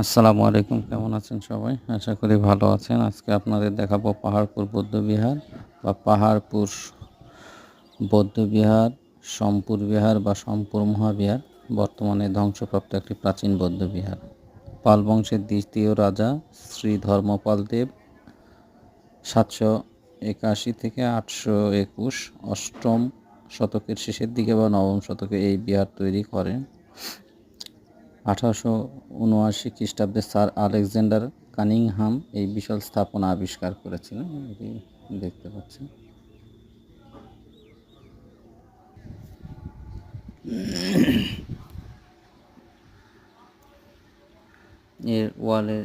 আসসালামু আলাইকুম, কেমন আছেন সবাই? আশা করি ভালো আছেন। আজকে আপনাদের দেখাবো পাহাড়পুর বৌদ্ধবিহার বা পাহাড়পুর বৌদ্ধবিহার সম্পুর বিহার বা সম্পুর মহাবিহার, বর্তমানে ধ্বংসপ্রাপ্ত একটি প্রাচীন বৌদ্ধবিহার পাল বংশের দ্বিতীয় রাজা শ্রী ধর্মপাল দেব সাতশো একাশি থেকে আটশো একুশ অষ্টম শতকের শেষের দিকে বা নবম শতকে এই বিহার তৈরি করেন। আঠারোশো উনআশি খ্রিস্টাব্দে স্যার আলেকজান্ডার কানিংহাম এই বিশাল স্থাপনা আবিষ্কার করেছিলেন। এটি দেখতে পাচ্ছেন। এর ওয়ালে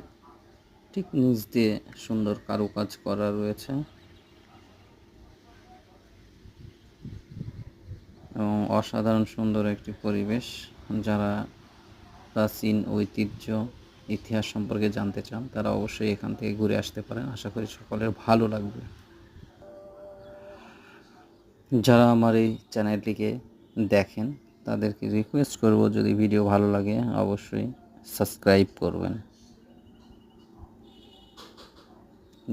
ঠিক নিচ দিয়ে সুন্দর কারুকাজ করা রয়েছে। এবং অসাধারণ সুন্দর একটি পরিবেশ, যারা প্রাচীন ঐতিহ্য, ইতিহাস সম্পর্কে জানতে চান, তারা অবশ্যই এখান থেকে ঘুরে আসতে পারেন। আশা করি সকলের ভালো লাগবে। যারা আমার এই চ্যানেলটিকে দেখেন, তাদেরকে রিকোয়েস্ট করব, যদি ভিডিও ভালো লাগে, অবশ্যই সাবস্ক্রাইব করবেন।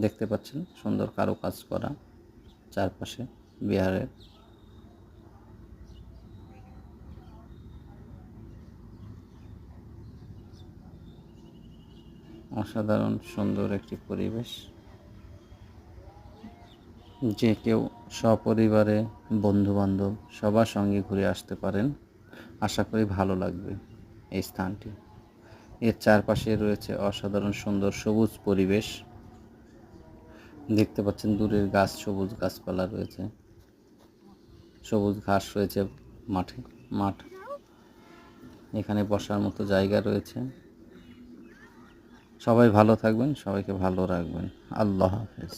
দেখতে পাচ্ছেন সুন্দর কারুকাজ করা চারপাশে বিহারের। অসাধারণ, সুন্দর একটি পরিবেশ। যে কেউ সপরিবারে বন্ধুবান্ধব সবার সঙ্গে ঘুরে আসতে পারেন, আশা করি ভালো লাগবে এই স্থানটি। এর চারপাশে রয়েছে অসাধারণ, সুন্দর, সবুজ পরিবেশ। দেখতে পাচ্ছেন দূরের গাছ, সবুজ গাছপালা রয়েছে। সবুজ ঘাস রয়েছে মাঠে, মাঠ। এখানে বসার মতো জায়গা রয়েছে। সবাই ভালো থাকবেন সবাইকে ভালো রাখবেন। আল্লাহ হাফেজ।